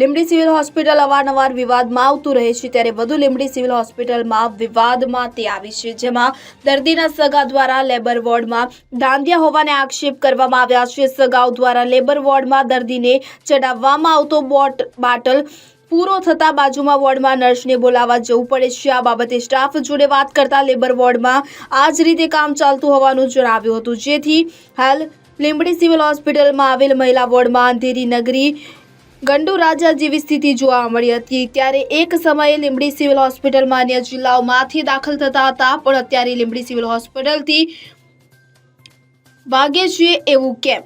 Limbdi civil hospital અવારનવાર વિવાદમાં આવતું રહે છે. ત્યારે વધુ લીમડી સિવિલ હોસ્પિટલમાં વિવાદમાં તે આવી છે, જેમાં દર્દીના સગા દ્વારા લેબર વોર્ડમાં દાંધિયા હોવાને આક્ષેપ કરવામાં આવ્યા છે. સગાઓ દ્વારા લેબર વોર્ડમાં દર્દીને ચડાવવામાં આવતો બોટ બાટલ પૂરો થતા બાજુમાં વોર્ડમાં નર્સને બોલાવવા જવું પડે છે. આ બાબતે સ્ટાફ જોડે વાત કરતા લેબર વોર્ડમાં આ જ રીતે કામ ચાલતું હોવાનું જણાવ્યું હતું. જેથી હાલ લીંબડી સિવિલ હોસ્પિટલમાં આવેલ મહિલા વોર્ડમાં અંધેરી નગરી ગંડુ રાજા જેવી સ્થિતિ જોવા મળી હતી. ત્યારે એક સમયે લીંબડી સિવિલ હોસ્પિટલમાં અન્ય જિલ્લાઓમાંથી દાખલ થતા હતા, પણ અત્યારે લીંબડી સિવિલ હોસ્પિટલથી ભાગે છે એવું કેમ?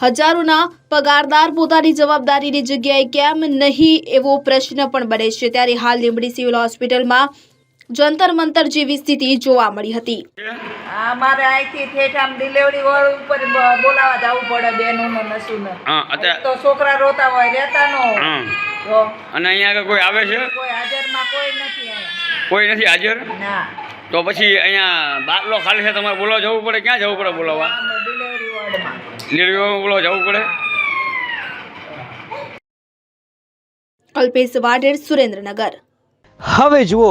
હજારોના પગારદાર પોતાની જવાબદારીની જગ્યાએ કેમ નહીં એવો પ્રશ્ન પણ બને છે. ત્યારે હાલ લીંબડી સિવિલ હોસ્પિટલમાં જંતર મંતર જેવી સ્થિતિ જોવા મળી હતી. અમારે અહીંથી ઠેઠ આમ ડિલિવરી વાળું ઉપર બોલાવા જવું પડે બેનોને નસુને હા અત્યારે તો છોકરા રોતા હોય રહેતા ન અને અહીંયા આગળ કોઈ આવે છે? કોઈ હાજરમાં કોઈ નથી કોઈ નથી હાજર? ના. તો પછી અહીંયા બાટલો ખાલી છે તમારે બોલાવા જવું પડે? ક્યાં જવું પડે બોલાવવા? ડિલિવરી વોર્ડમાં બોલાવા જવું પડે? કલ્પેશ વાઢેર સુરેન્દ્રનગર. હવે જુઓ